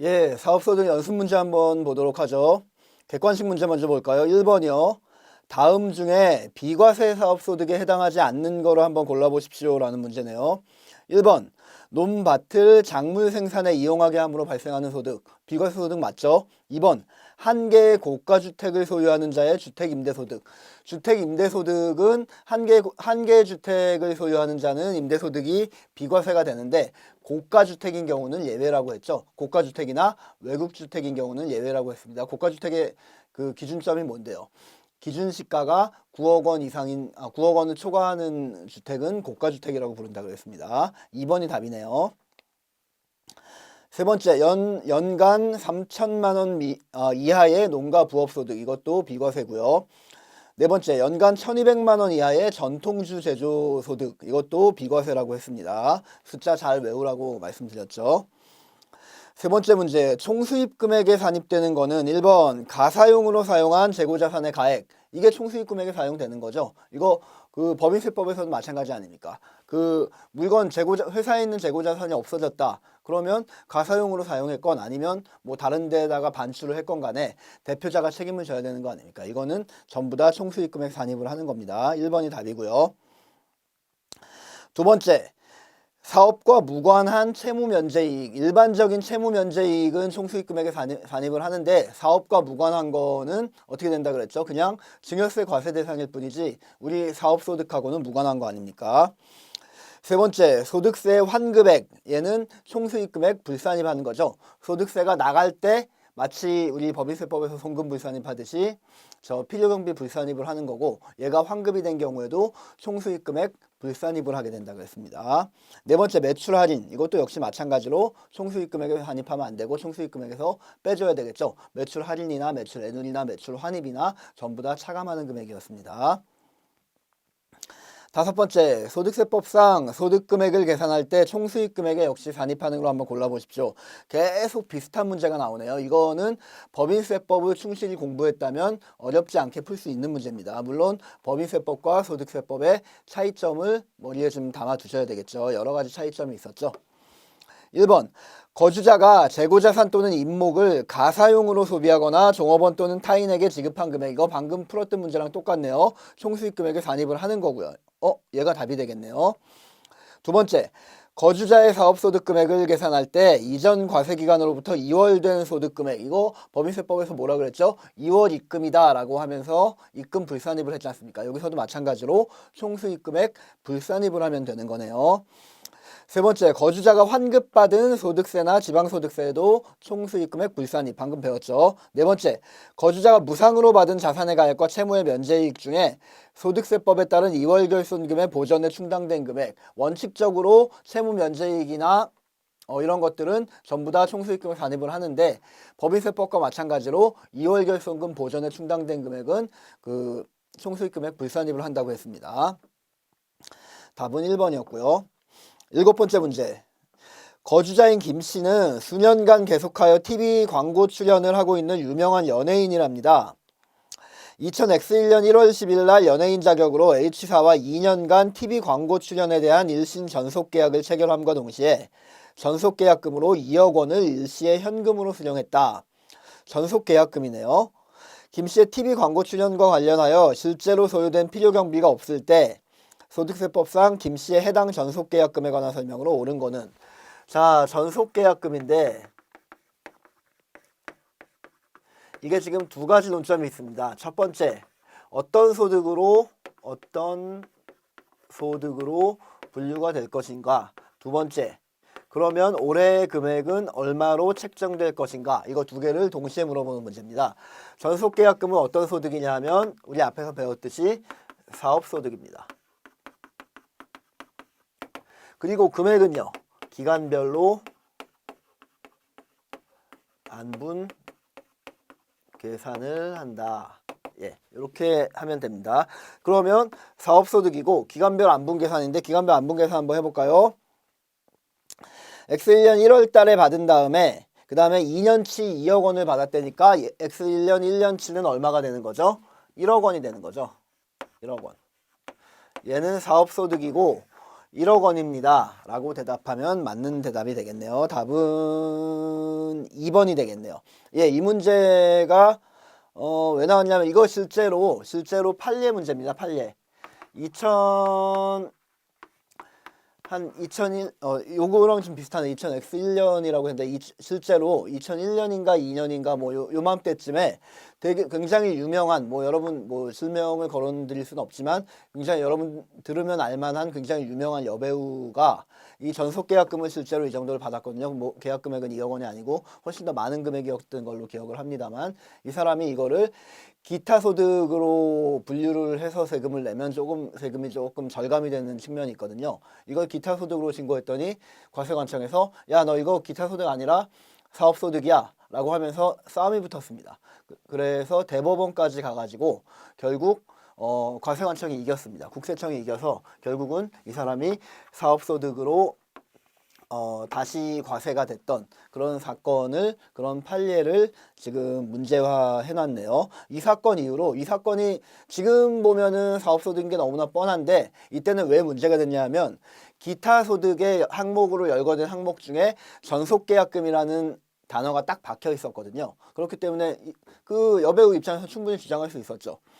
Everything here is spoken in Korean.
예, 사업소득 연습 문제 한번 보도록 하죠. 객관식 문제 먼저 볼까요? 1번이요. 다음 중에 비과세 사업소득에 해당하지 않는 거로 한번 골라보십시오. 라는 문제네요. 1번. 논밭을 작물 생산에 이용하게 함으로 발생하는 소득. 비과세 소득 맞죠? 2번. 한 개의 고가 주택을 소유하는 자의 주택 임대 소득. 주택 임대 소득은 한 개, 한 개의 주택을 소유하는 자는 임대 소득이 비과세가 되는데 고가 주택인 경우는 예외라고 했죠. 고가 주택이나 외국 주택인 경우는 예외라고 했습니다. 고가 주택의 그 기준점이 뭔데요? 기준 시가가 9억 원 이상인 아, 9억 원을 초과하는 주택은 고가 주택이라고 부른다 그랬습니다. 2번이 답이네요. 세 번째 연 연간 3천만 원 미, 어, 이하의 농가 부업 소득 이것도 비과세고요. 네 번째 연간 1,200만 원 이하의 전통주 제조 소득 이것도 비과세라고 했습니다. 숫자 잘 외우라고 말씀드렸죠. 세 번째 문제 총수입 금액에 산입되는 거는 1번 가사용으로 사용한 재고자산의 가액 이게 총수입 금액에 사용되는 거죠. 이거 그 법인세법에서도 마찬가지 아닙니까? 그 물건 재고자 회사에 있는 재고자산이 없어졌다. 그러면 가사용으로 사용했건 아니면 뭐 다른 데다가 반출을 했건 간에 대표자가 책임을 져야 되는 거 아닙니까? 이거는 전부 다 총수입 금액 산입을 하는 겁니다. 1번이 답이고요. 두 번째 사업과 무관한 채무 면제이익, 일반적인 채무 면제이익은 총수입 금액에 산입, 산입을 하는데 사업과 무관한 거는 어떻게 된다 그랬죠? 그냥 증여세 과세 대상일 뿐이지 우리 사업 소득하고는 무관한 거 아닙니까? 세 번째, 소득세 환급액. 얘는 총수입 금액 불산입하는 거죠. 소득세가 나갈 때 마치 우리 법인세법에서 송금 불산입 하듯이 저 필요경비 불산입을 하는 거고 얘가 환급이 된 경우에도 총수입 금액 불산입을 하게 된다 그랬습니다. 네 번째 매출 할인 이것도 역시 마찬가지로 총수입 금액에 환입하면 안 되고 총수입 금액에서 빼줘야 되겠죠. 매출 할인이나 매출 애눌이나 매출 환입이나 전부 다 차감하는 금액이었습니다. 다섯 번째, 소득세법상 소득 금액을 계산할 때 총수익 금액에 역시 산입하는 걸로 한번 골라보십시오. 계속 비슷한 문제가 나오네요. 이거는 법인세법을 충실히 공부했다면 어렵지 않게 풀 수 있는 문제입니다. 물론 법인세법과 소득세법의 차이점을 머리에 좀 담아 두셔야 되겠죠. 여러 가지 차이점이 있었죠. 1번 거주자가 재고자산 또는 임목을 가사용으로 소비하거나 종업원 또는 타인에게 지급한 금액 이거 방금 풀었던 문제랑 똑같네요. 총수입 금액에 산입을 하는 거고요. 어, 얘가 답이 되겠네요. 두 번째, 거주자의 사업소득 금액을 계산할 때 이전 과세 기간으로부터 2월 된 소득 금액 이거 법인세법에서 뭐라 그랬죠? 2월 입금이다라고 하면서 입금 불산입을 했지 않습니까? 여기서도 마찬가지로 총수 입 금액 불산입을 하면 되는 거네요. 세 번째, 거주자가 환급받은 소득세나 지방소득세도 총수입 금액 불산입 방금 배웠죠. 네 번째, 거주자가 무상으로 받은 자산의 가액과 채무의 면제이익 중에 소득세법에 따른 2월 결손금의 보전에 충당된 금액 원칙적으로 채무 면제이익이나 어, 이런 것들은 전부 다 총수입금을 산입을 하는데 법인세법과 마찬가지로 2월 결손금 보전에 충당된 금액은 그 총수입금액 불산입을 한다고 했습니다. 답은 1번이었고요. 일곱 번째 문제. 거주자인 김 씨는 수년간 계속하여 TV 광고 출연을 하고 있는 유명한 연예인이랍니다. 2000X1년 1월 10일 날 연예인 자격으로 H사와 2년간 TV 광고 출연에 대한 일신 전속 계약을 체결함과 동시에 전속 계약금으로 2억 원을 일시에 현금으로 수령했다. 전속 계약금이네요. 김 씨의 TV 광고 출연과 관련하여 실제로 소요된 필요 경비가 없을 때 소득세법상 김 씨의 해당 전속계약금에 관한 설명으로 옳은 거는 자 전속계약금인데 이게 지금 두 가지 논점이 있습니다. 첫 번째 어떤 소득으로 어떤 소득으로 분류가 될 것인가 두 번째 그러면 올해의 금액은 얼마로 책정될 것인가 이거 두 개를 동시에 물어보는 문제입니다. 전속계약금은 어떤 소득이냐 하면 우리 앞에서 배웠듯이 사업소득입니다. 그리고 금액은요. 기간별로 안분 계산을 한다. 예, 이렇게 하면 됩니다. 그러면 사업소득이고 기간별 안분 계산인데 기간별 안분 계산 한번 해볼까요? X1년 1월 달에 받은 다음에 그 다음에 2년치 2억 원을 받았다니까 X1년 1년치는 얼마가 되는 거죠? 1억 원이 되는 거죠. 1억 원. 얘는 사업소득이고 1억 원입니다. 라고 대답하면 맞는 대답이 되겠네요. 답은 2번. 2번이 되겠네요. 예, 이 문제가 어, 왜 나왔냐면 이거 실제로 실제로 판례 문제입니다. 판례. 2000 한 2001, 어, 요거랑 좀 비슷하네. 2000X1년이라고 했는데, 이, 실제로 2001년인가 2년인가 뭐 요, 요맘때쯤에 되게 굉장히 유명한, 뭐 여러분 뭐 실명을 거론 드릴 수는 없지만, 굉장히 여러분 들으면 알만한 굉장히 유명한 여배우가 이 전속 계약금을 실제로 이 정도를 받았거든요. 뭐 계약 금액은 2억 원이 아니고 훨씬 더 많은 금액이었던 걸로 기억을 합니다만, 이 사람이 이거를 기타 소득으로 분류를 해서 세금을 내면 조금 세금이 조금 절감이 되는 측면이 있거든요. 이걸 기타 소득으로 신고했더니 과세관청에서 야 너 이거 기타 소득 아니라 사업 소득이야 라고 하면서 싸움이 붙었습니다. 그- 그래서 대법원까지 가가지고 결국 어, 과세관청이 이겼습니다. 국세청이 이겨서 결국은 이 사람이 사업 소득으로 어, 다시 과세가 됐던 그런 사건을 그런 판례를 지금 문제화 해놨네요. 이 사건 이후로 이 사건이 지금 보면은 사업소득인 게 너무나 뻔한데 이때는 왜 문제가 됐냐면 기타 소득의 항목으로 열거된 항목 중에 전속계약금이라는 단어가 딱 박혀 있었거든요. 그렇기 때문에 이- 그 여배우 입장에서 충분히 주장할 수 있었죠.